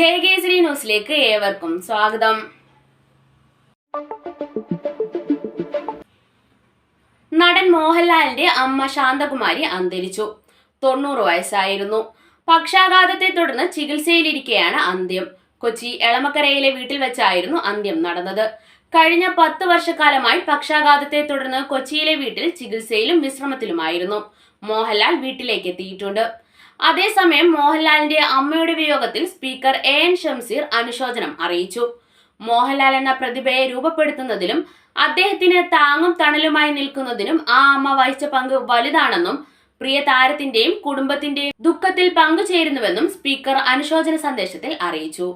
ജയകേസരി ന്യൂസിലേക്ക് ഏവർക്കും സ്വാഗതം. നടൻ മോഹൻലാലിന്റെ അമ്മ ശാന്തകുമാരി അന്തരിച്ചു. തൊണ്ണൂറ് വയസ്സായിരുന്നു. പക്ഷാഘാതത്തെ തുടർന്ന് ചികിത്സയിലിരിക്കെയാണ് അന്ത്യം. കൊച്ചി എളമക്കരയിലെ വീട്ടിൽ വെച്ചായിരുന്നു അന്ത്യം നടന്നത്. കഴിഞ്ഞ പത്ത് വർഷക്കാലമായി പക്ഷാഘാതത്തെ തുടർന്ന് കൊച്ചിയിലെ വീട്ടിൽ ചികിത്സയിലും വിശ്രമത്തിലുമായിരുന്നു. മോഹൻലാൽ വീട്ടിലേക്ക് എത്തിയിട്ടുണ്ട്. അതേസമയം മോഹൻലാലിന്റെ അമ്മയുടെ വിയോഗത്തിൽ സ്പീക്കർ എ എൻ ഷംസീർ അനുശോചനം അറിയിച്ചു. മോഹൻലാൽ എന്ന പ്രതിഭയെ രൂപപ്പെടുത്തുന്നതിലും അദ്ദേഹത്തിന് താങ്ങും തണലുമായി നിൽക്കുന്നതിനും ആ അമ്മ വഹിച്ച പങ്ക് വലുതാണെന്നും പ്രിയ താരത്തിന്റെയും കുടുംബത്തിന്റെയും ദുഃഖത്തിൽ പങ്കുചേരുന്നുവെന്നും സ്പീക്കർ അനുശോചന സന്ദേശത്തിൽ അറിയിച്ചു.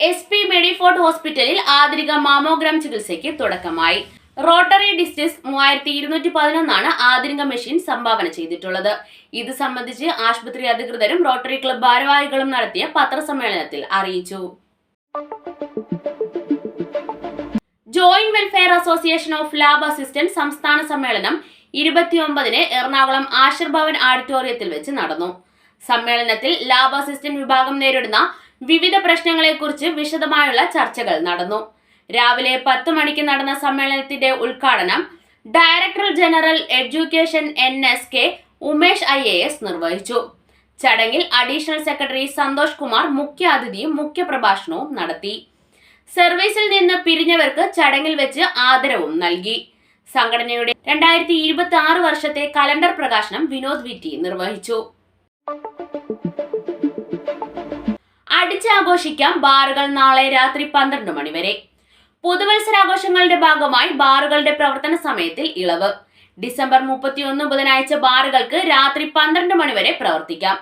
എസ് പി മെഡിഫോർട്ട് ഹോസ്പിറ്റലിൽ ആധുനിക മാമോഗ്രാം ചികിത്സയ്ക്ക് തുടക്കമായി. റോട്ടറി ഡിസ്റ്റൻസ് മൂവായിരത്തി ഇരുന്നൂറ്റി പതിനൊന്നാണ് ആധുനിക മെഷീൻ സംഭാവന ചെയ്തിട്ടുള്ളത്. ഇത് സംബന്ധിച്ച് ആശുപത്രി അധികൃതരും റോട്ടറി ക്ലബ് ഭാരവാഹികളും നടത്തിയ പത്രസമ്മേളനത്തിൽ അറിയിച്ചു. Joint welfare association of lab assistant സംസ്ഥാന സമ്മേളനം ഇരുപത്തിയൊമ്പതിന് എറണാകുളം ആശിർ ഭവൻ ഓഡിറ്റോറിയത്തിൽ വെച്ച് നടന്നു. സമ്മേളനത്തിൽ ലാബ് അസിസ്റ്റന്റ് വിഭാഗം നേരിടുന്ന വിവിധ പ്രശ്നങ്ങളെക്കുറിച്ച് വിശദമായുള്ള ചർച്ചകൾ നടന്നു. രാവിലെ പത്ത് മണിക്ക് നടന്ന സമ്മേളനത്തിന്റെ ഉദ്ഘാടനം director general education N S K Umesh I A S നിർവഹിച്ചു. ചടങ്ങിൽ അഡീഷണൽ സെക്രട്ടറി സന്തോഷ് കുമാർ മുഖ്യ അതിഥിയും മുഖ്യപ്രഭാഷണവും നടത്തി. സർവീസിൽ നിന്ന് പിരിഞ്ഞവർക്ക് ചടങ്ങിൽ വെച്ച് ആദരവും നൽകി. സംഘടനയുടെ രണ്ടായിരത്തി ഇരുപത്തി ആറ് വർഷത്തെ കലണ്ടർ പ്രകാശനം വിനോദ് വിറ്റി നിർവഹിച്ചു. അടിച്ചാഘോഷിക്കാം ബാറുകൾ നാളെ രാത്രി പന്ത്രണ്ട് മണി വരെ. പുതുവത്സരാഘോഷങ്ങളുടെ ഭാഗമായി ബാറുകളുടെ പ്രവർത്തന സമയത്തിൽ ഇളവ്. ഡിസംബർ മുപ്പത്തിയൊന്ന് ബുധനാഴ്ച ബാറുകൾക്ക് രാത്രി പന്ത്രണ്ട് മണിവരെ പ്രവർത്തിക്കാം.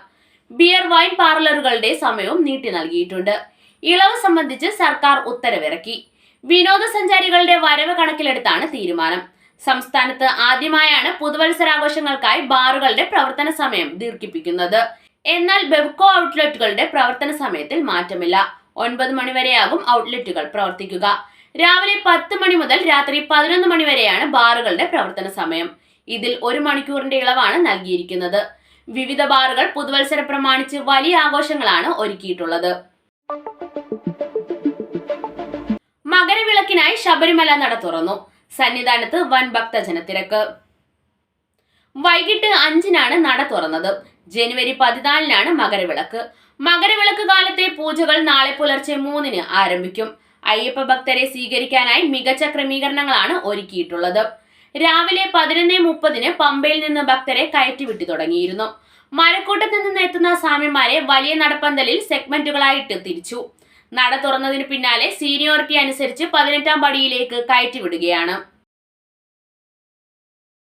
ബിയർ വൈൻ പാർലറുകളുടെ സമയവും നീട്ടി നൽകിയിട്ടുണ്ട്. ഇളവ് സംബന്ധിച്ച് സർക്കാർ ഉത്തരവിറക്കി. വിനോദസഞ്ചാരികളുടെ വരവ് കണക്കിലെടുത്താണ് തീരുമാനം. സംസ്ഥാനത്ത് ആദ്യമായാണ് പുതുവത്സരാഘോഷങ്ങൾക്കായി ബാറുകളുടെ പ്രവർത്തന സമയം ദീർഘിപ്പിക്കുന്നത്. എന്നാൽ ബെവ്കോ ഔട്ട്ലെറ്റുകളുടെ പ്രവർത്തന സമയത്തിൽ മാറ്റമില്ല. ഒൻപത് മണിവരെയാകും ഔട്ട്ലെറ്റുകൾ പ്രവർത്തിക്കുക. രാവിലെ പത്ത് മണി മുതൽ രാത്രി പതിനൊന്ന് മണി വരെയാണ് ബാറുകളുടെ പ്രവർത്തന സമയം. ഇതിൽ ഒരു മണിക്കൂറിന്റെ ഇളവാണ് നൽകിയിരിക്കുന്നത്. വിവിധ ബാറുകൾ പുതുവത്സരം പ്രമാണിച്ച് വലിയ ആഘോഷങ്ങളാണ് ഒരുക്കിയിട്ടുള്ളത്. മകരവിളക്കിനായി ശബരിമല നട തുറന്നു. സന്നിധാനത്ത് വൻ ഭക്തജനത്തിരക്ക് വൈകിട്ട് അഞ്ചിനാണ് നട തുറന്നത്. ജനുവരി പതിനാലിനാണ് മകരവിളക്ക്. മകരവിളക്ക് കാലത്തെ പൂജകൾ നാളെ പുലർച്ചെ മൂന്നിന് ആരംഭിക്കും. അയ്യപ്പ ഭക്തരെ സ്വീകരിക്കാനായി മികച്ച ക്രമീകരണങ്ങളാണ് ഒരുക്കിയിട്ടുള്ളത്. രാവിലെ പതിനൊന്ന് മുപ്പതിന് പമ്പയിൽ നിന്ന് ഭക്തരെ കയറ്റിവിട്ടു തുടങ്ങിയിരുന്നു. മരക്കൂട്ടത്തിൽ നിന്ന് എത്തുന്ന സ്വാമിമാരെ വലിയ നടപ്പന്തലിൽ സെഗ്മെന്റുകളായിട്ട് തിരിച്ചു. നട തുറന്നതിന് പിന്നാലെ സീനിയോറിറ്റി അനുസരിച്ച് പതിനെട്ടാം പടിയിലേക്ക് കയറ്റിവിടുകയാണ്.